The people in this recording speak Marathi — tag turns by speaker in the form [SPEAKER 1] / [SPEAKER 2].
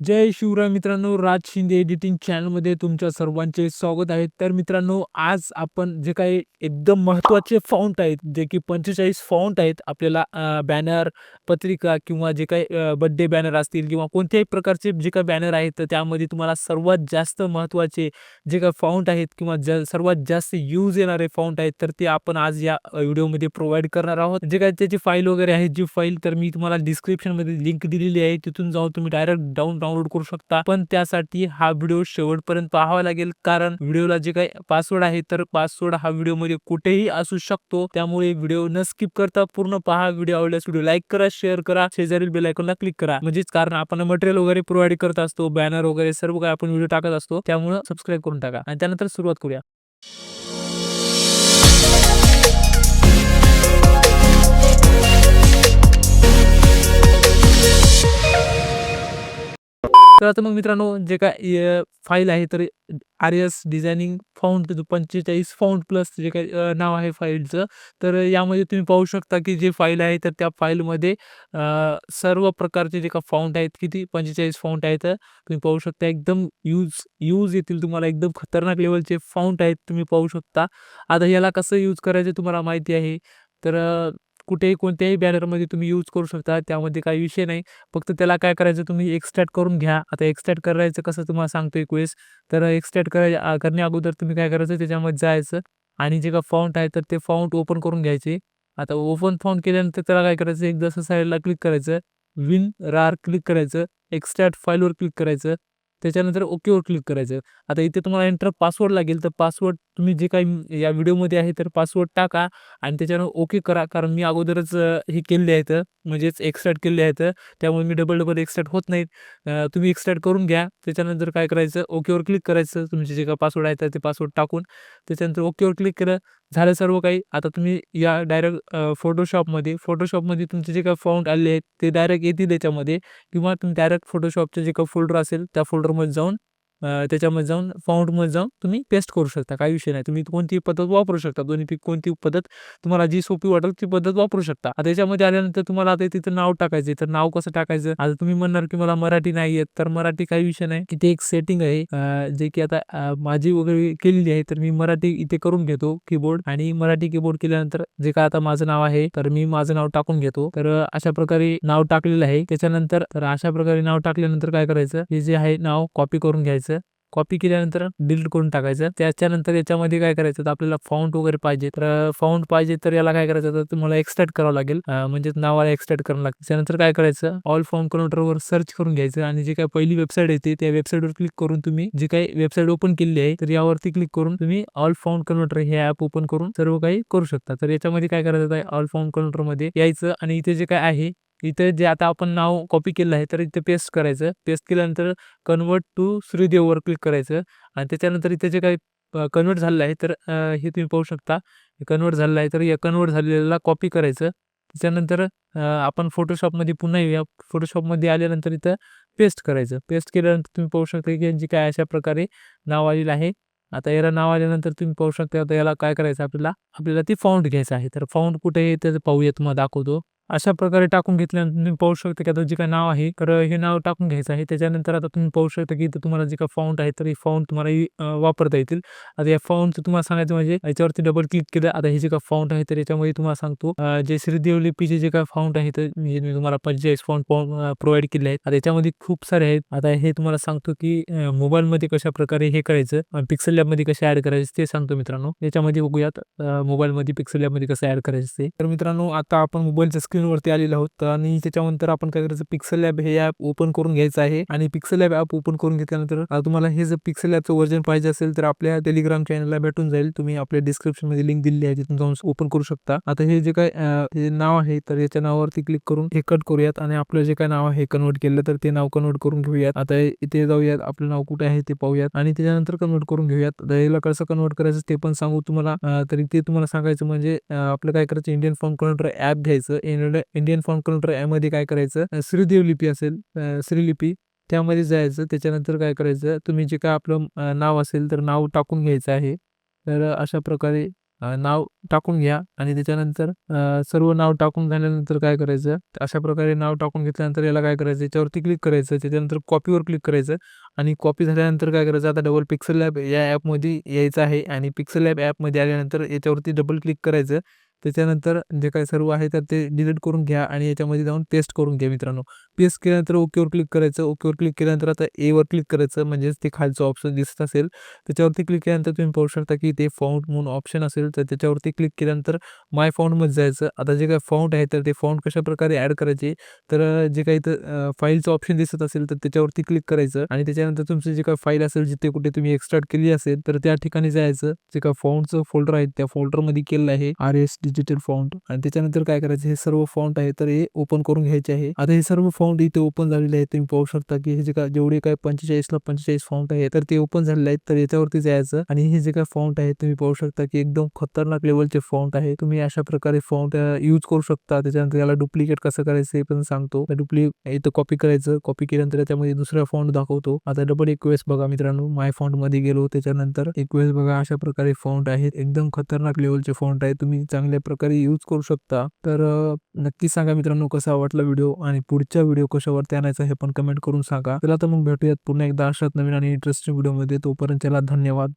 [SPEAKER 1] जय शिवराय मित्रांनो राज शिंदे एडिटिंग चॅनलमध्ये तुमच्या सर्वांचे स्वागत आहे. तर मित्रांनो आज आपण जे काही एकदम महत्त्वाचे फाउंट आहेत जे की पंचेचाळीस फाउंट आहेत आपल्याला बॅनर पत्रिका किंवा जे काही बड्डे बॅनर असतील किंवा कोणत्याही प्रकारचे जे काही बॅनर आहेत तर त्यामध्ये तुम्हाला सर्वात जास्त महत्त्वाचे जे काही फाउंट आहेत किंवा ज सर्वात जास्त यूज येणारे फाउंट आहेत तर ते आपण आज या व्हिडिओमध्ये प्रोव्हाइड करणार आहोत. जे काही त्याची फाईल वगैरे आहे जी फाईल तर मी तुम्हाला डिस्क्रिप्शनमध्ये लिंक दिलेली आहे. तिथून जाऊन तुम्ही डायरेक्ट डाऊन डाउनलोड करू शकता. पण त्यासाठी हा व्हिडिओ शेवटपर्यंत पाहावा लागेल. कारण व्हिडिओला जे काही पासवर्ड आहे तर पासवर्ड हा व्हिडिओमध्ये कुठेही असू शकतो. त्यामुळे व्हिडिओ न स्किप करता पूर्ण पहा. व्हिडिओ आवडल्यास व्हिडिओ लाईक करा शेअर करा. शेजारील बेल आयकॉनला क्लिक करा. म्हणजेच कारण आपण मटेरियल वगैरे प्रोव्हाइड करत असतो बॅनर वगैरे सर्व काही आपण व्हिडिओ टाकत असतो. त्यामुळे सबस्क्राईब करून टाका. आणि त्यानंतर सुरुवात करूया. तर आता मग मित्रांनो जे काय फाईल आहे तर आर एस डिझायनिंग फाउंड पंचेचाळीस फाउंट प्लस जे काही नाव आहे फाईलचं तर यामध्ये तुम्ही पाहू शकता की जे फाईल आहे तर त्या फाईलमध्ये सर्व प्रकारचे जे का फाउंट आहेत किती? पंचेचाळीस फाउंट आहेत. तुम्ही पाहू शकता एकदम यूज यूज येतील तुम्हाला एकदम खतरनाक लेवलचे फाउंट आहेत तुम्ही पाहू शकता. आता याला कसं यूज करायचं तुम्हाला माहिती आहे? तर कुठेही कोणत्याही बॅनरमध्ये तुम्ही यूज करू शकता त्यामध्ये काही विषय नाही. फक्त त्याला काय करायचं तुम्ही एक्स्ट्रॅट करून घ्या. आता एक्स्ट्रॅट करायचं कसं तुम्हाला सांगतो एक वेळेस. तर एक्स्ट्रॅट कराय आ, करण्या अगोदर तुम्ही काय करायचं त्याच्यामध्ये जायचं आणि जे का फाउंट आहे तर ते फाउंट ओपन करून घ्यायचे. आता ओपन फाउंट केल्यानंतर त्याला काय करायचं? एकदा असं साईडला क्लिक करायचं. विन रार क्लिक करायचं. एक्सट्रॅक्ट फाईलवर क्लिक करायचं. त्याच्यानंतर ओकेवर क्लिक करायचं. आता इथे तुम्हाला एंटर पासवर्ड लागेल तर पासवर्ड तुम्ही जे काही या व्हिडिओमध्ये आहे तर पासवर्ड टाका आणि त्याच्यानं ओके करा. कारण मी अगोदरच हे केलेले आहेत म्हणजेच एक्सट्रॅक्ट केले आहेत त्यामुळे मी डबल डबल एक्सट्रॅक्ट होत नाहीत. तुम्ही एक्सट्रॅक्ट करून घ्या. त्याच्यानंतर काय करायचं? ओकेवर क्लिक करायचं. तुमचे जे काही पासवर्ड आहे तर ते पासवर्ड टाकून त्याच्यानंतर ओकेवर क्लिक केलं. झालं सर्व काही. आता तुम्ही या डायरेक्ट फोटोशॉपमध्ये फोटोशॉपमध्ये तुमचे जे काही फाउंड आले आहेत ते डायरेक्ट येतील त्याच्यामध्ये किंवा तुम्ही डायरेक्ट फोटोशॉपचे जे काही फोल्डर असेल त्या फोल्डरमध्ये जाऊन त्याच्यामध्ये जाऊन फाउंडमध्ये जाऊन तुम्ही पेस्ट करू शकता. काही विषय नाही. तुम्ही कोणती पद्धत वापरू शकता. दोन्हीपैकी कोणती पद्धत तुम्हाला जी सोपी वाटेल ती पद्धत वापरू शकता. आता आल्यानंतर तुम्हाला आता तिथं नाव टाकायचं तर नाव कसं टाकायचं? आता तुम्ही म्हणणार की मला मराठी नाही येत. तर मराठी काही विषय नाही. इथे एक सेटिंग आहे. जे की आता माझी वगैरे केलेली आहे. तर मी मराठी इथे करून घेतो कीबोर्ड आणि मराठी कीबोर्ड केल्यानंतर जे काय आता माझं नाव आहे तर मी माझं नाव टाकून घेतो. तर अशा प्रकारे नाव टाकलेलं आहे. त्याच्यानंतर तर अशा प्रकारे नाव टाकल्यानंतर काय करायचं? हे जे आहे नाव कॉपी करून घ्यायचं. कॉपी केल्यानंतर डिलीट करून टाकायचं. त्याच्यानंतर याच्यामध्ये काय करायचं तर आपल्याला फाउंट वगैरे पाहिजे. तर फाउंट पाहिजे तर याला काय करायचं तर तुम्हाला एक्सट्रॅक्ट करावं लागेल. म्हणजे नावाला एक्सट्रॅक्ट करावं लागेल त्यानंतर काय करायचं? ऑल फॉर्म कन्वर्टरवर सर्च करून घ्यायचं आणि जे काही पहिली वेबसाईट येते त्या वेबसाईटवर क्लिक करून तुम्ही जे काही वेबसाईट ओपन केलेली आहे तर यावरती क्लिक करून तुम्ही ऑल फॉर्म कन्वर्टर हे ऍप ओपन करून सर्व काही करू शकता. तर याच्यामध्ये काय करायचं आहे? ऑल फॉर्म कन्वर्टरमध्ये यायचं आणि इथे जे काय आहे इथे जे आता आपण नाव कॉपी केलं आहे तर इथे पेस्ट करायचं. पेस्ट केल्यानंतर कन्वर्ट टू श्रीदेववर क्लिक करायचं. आणि त्याच्यानंतर इथे जे काही कन्वर्ट झालेलं आहे तर हे तुम्ही पाहू शकता. कन्वर्ट झालेलं आहे तर या कन्वर्ट झालेल्याला कॉपी करायचं. त्याच्यानंतर आपण फोटोशॉपमध्ये पुन्हा येऊया. फोटोशॉपमध्ये आल्यानंतर इथं पेस्ट करायचं. पेस्ट केल्यानंतर तुम्ही पाहू शकता की यांची काय अशा प्रकारे नाव आलेलं आहे. आता याला नाव आल्यानंतर तुम्ही पाहू शकता आता याला काय करायचं आपल्याला? आपल्याला ती फाउंड घ्यायचं आहे. तर फाउंड कुठे आहे ते पाहूया तुम्हाला दाखवतो. अशा प्रकारे टाकून घेतल्यानंतर तुम्ही पाहू शकता की आता जे काय नाव आहे तर हे नाव टाकून घ्यायचं आहे. त्याच्यानंतर आता तुम्ही पाहू शकता की इथं तुम्हाला जे काय फाउंट आहे तर हे फाउंट तुम्हाला वापरता येतील. आता या फाउंटचं तुम्हाला सांगायचं म्हणजे याच्यावरती डबल क्लिक केलं आता हे जे काय फाउंट आहे तर याच्यामध्ये तुम्हाला सांगतो जे श्रीदेव लिपीचे जे काय फाउंट आहे तर मी मी तुम्हाला पंचेचाळीस फाउंट प्रोव्हाइड केले आहेत. आता याच्यामध्ये खूप सारे आहेत. आता हे तुम्हाला सांगतो की मोबाईलमध्ये कशा प्रकारे हे करायचं पिक्सल लॅबमध्ये कसे ऍड करायचे ते सांगतो मित्रांनो. याच्यामध्ये बघूयात मोबाईलमध्ये पिक्सल लॅबमध्ये कसं ऍड करायचं ते. तर मित्रांनो आता आपण मोबाईलचं स्क्रीनवरती आलेलो आहोत. आणि त्याच्यानंतर आपण काय करायचं पिक्सल लॅब हे ॲप ओपन करून घ्यायचं आहे. आणि पिक्सल लॅब ॲप ओपन करून घेतल्यानंतर तुम्हाला हे जर पिक्सल लॅबचं व्हर्जन पाहिजे असेल तर आपल्या टेलिग्राम चॅनलला भेटून जाईल. तुम्ही आपल्या डिस्क्रिप्शनमध्ये लिंक दिलेली आहे तिथून जाऊन ओपन करू शकता. आता हे जे काय हे नाव आहे तर याच्या नावावरती क्लिक करून हे कट करूयात. आणि आपलं जे काय नाव आहे कन्वर्ट केलं तर ते नाव कन्वर्ट करून घेऊयात. आता इथे जाऊयात. आपलं नाव कुठे आहे ते पाहूयात. आणि त्याच्यानंतर कन्वर्ट करून घेऊयात. याला कसं कन्वर्ट करायचं ते पण सांगू तुम्हाला. तरी ते तुम्हाला सांगायचं म्हणजे आपलं काय करायचं इंडियन फॉर्म कन्वर्टर ऍप घ्यायचं. इंडियन- इंडियन फॉर्म कन्वर्टर यामध्ये काय करायचं? श्रीदेव लिपी असेल श्रीलिपी त्यामध्ये जायचं. त्याच्यानंतर काय करायचं? तुम्ही जे काय आपलं नाव असेल तर नाव टाकून घ्यायचं आहे. तर अशा प्रकारे नाव टाकून घ्या आणि त्याच्यानंतर सर्व नाव टाकून झाल्यानंतर काय करायचं? अशा प्रकारे नाव टाकून घेतल्यानंतर याला काय करायचं? याच्यावरती क्लिक करायचं. त्याच्यानंतर कॉपीवर क्लिक करायचं आणि कॉपी झाल्यानंतर काय करायचं? आता डबल पिक्सल लॅब या ॲपमध्ये यायचं आहे आणि पिक्सल लॅब ॲपमध्ये आल्यानंतर याच्यावरती डबल क्लिक करायचं. त्याच्यानंतर जे काही सर्व आहे तर ते डिलीट करून घ्या आणि याच्यामध्ये जाऊन पेस्ट करून घ्या मित्रांनो. पेस्ट केल्यानंतर ओकेवर क्लिक करायचं. ओकेवर क्लिक केल्यानंतर आता एवर क्लिक करायचं म्हणजेच ते खालचं ऑप्शन दिसत असेल. त्याच्यावरती क्लिक केल्यानंतर तुम्ही पाहू शकता की ते फाउंट म्हणून ऑप्शन असेल. तर त्याच्यावरती क्लिक केल्यानंतर माय फाउंडमध्ये जायचं. आता जे काही फाउंट आहे तर ते फाउंट कशाप्रकारे ॲड करायचे? तर जे काही तर फाईलचं ऑप्शन दिसत असेल तर त्याच्यावरती क्लिक करायचं आणि त्याच्यानंतर तुमची जे काही फाईल असेल जिथे कुठे तुम्ही एक्स्ट्रॅक्ट केली असेल तर त्या ठिकाणी जायचं. जे काही फाउंटचं फोल्डर आहे त्या फोल्डरमध्ये केलेलं आहे. आर एस डिजिटल फॉन्ट आणि त्याच्यानंतर काय करायचं हे सर्व फॉन्ट आहे तर हे ओपन करून घ्यायचे आहे. आता हे सर्व फाउंड इथे ओपन झालेले आहे तुम्ही पाहू शकता की हे जे काय जेवढे काय पंचेचाळीसला पंचेचाळीस फॉन्ट आहे तर ते ओपन झालेले आहेत तर याच्यावरती जायचं आणि हे जे काय फॉन्ट आहे तुम्ही पाहू शकता की एकदम खतरनाक लेवलचे फॉन्ट आहे. तुम्ही अशा प्रकारे फॉन्ट यूज करू शकता. त्याच्यानंतर याला डुप्लिकेट कसं करायचं हे पण सांगतो. डुप्लिकेट इथं कॉपी करायचं कॉपी केल्यानंतर त्यामध्ये दुसरा फॉन्ट दाखवतो. आता डबल एक वेळेस बघा मित्रांनो माय फॉन्टमध्ये गेलो त्याच्यानंतर एक वेळेस बघा अशा प्रकारे फाउंड आहेत. एकदम खतरनाक लेवलचे फॉन्ट आहे तुम्ही चांगले चांगल्या प्रकारे यूज करू शकता. तर नक्की सांगा मित्रांनो कसा वाटला व्हिडिओ आणि पुढच्या व्हिडिओ कशावरती आणायचा हे पण कमेंट करून सांगा. चला तर मग भेटूयात पुन्हा एकदा अशात नवीन आणि इंटरेस्टिंग व्हिडिओमध्ये तोपर्यंत त्याला धन्यवाद.